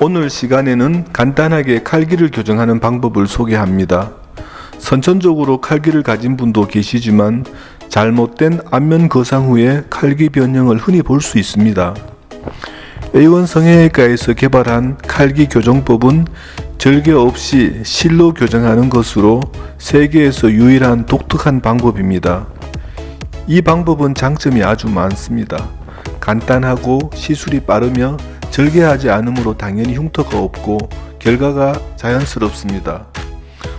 오늘 시간에는 간단하게 칼기를 교정하는 방법을 소개합니다. 선천적으로 칼기를 가진 분도 계시지만 잘못된 안면 거상 후에 칼기 변형을 흔히 볼 수 있습니다. A1 성형외과에서 개발한 칼기 교정법은 절개 없이 실로 교정하는 것으로 세계에서 유일한 독특한 방법입니다. 이 방법은 장점이 아주 많습니다. 간단하고 시술이 빠르며 절개하지 않으므로 당연히 흉터가 없고 결과가 자연스럽습니다.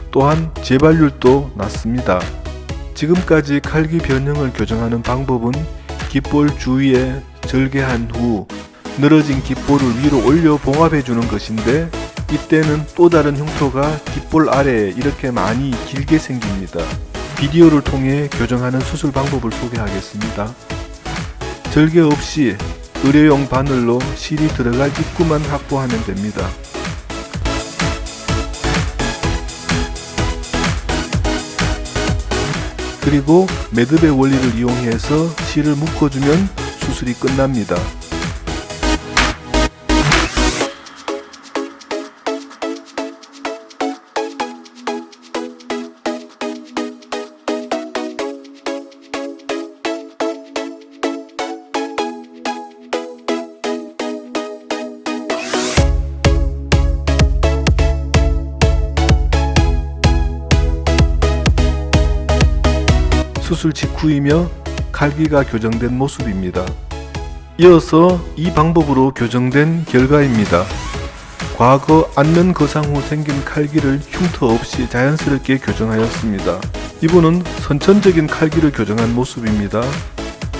또한 재발률도 낮습니다. 지금까지 칼기 변형을 교정하는 방법은 깃볼 주위에 절개한 후 늘어진 깃볼을 위로 올려 봉합해 주는 것인데 이때는 또 다른 흉터가 깃볼 아래에 이렇게 많이 길게 생깁니다. 비디오를 통해 교정하는 수술 방법을 소개하겠습니다. 절개 없이 의료용 바늘로 실이 들어갈 입구만 확보하면 됩니다. 그리고 매듭의 원리를 이용해서 실을 묶어주면 수술이 끝납니다. 수술 직후이며 칼기가 교정된 모습입니다. 이어서 이 방법으로 교정된 결과입니다. 과거 안면 거상 후 생긴 칼기를 흉터 없이 자연스럽게 교정하였습니다. 이분은 선천적인 칼기를 교정한 모습입니다.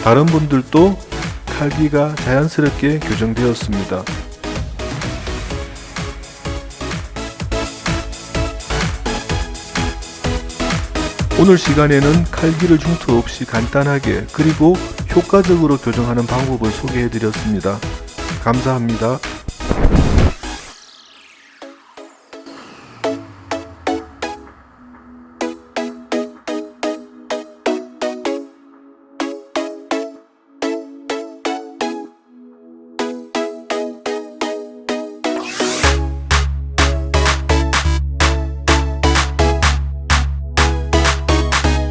다른 분들도 칼기가 자연스럽게 교정되었습니다. 오늘 시간에는 칼기를 흉터 없이 간단하게 그리고 효과적으로 교정하는 방법을 소개해 드렸습니다. 감사합니다.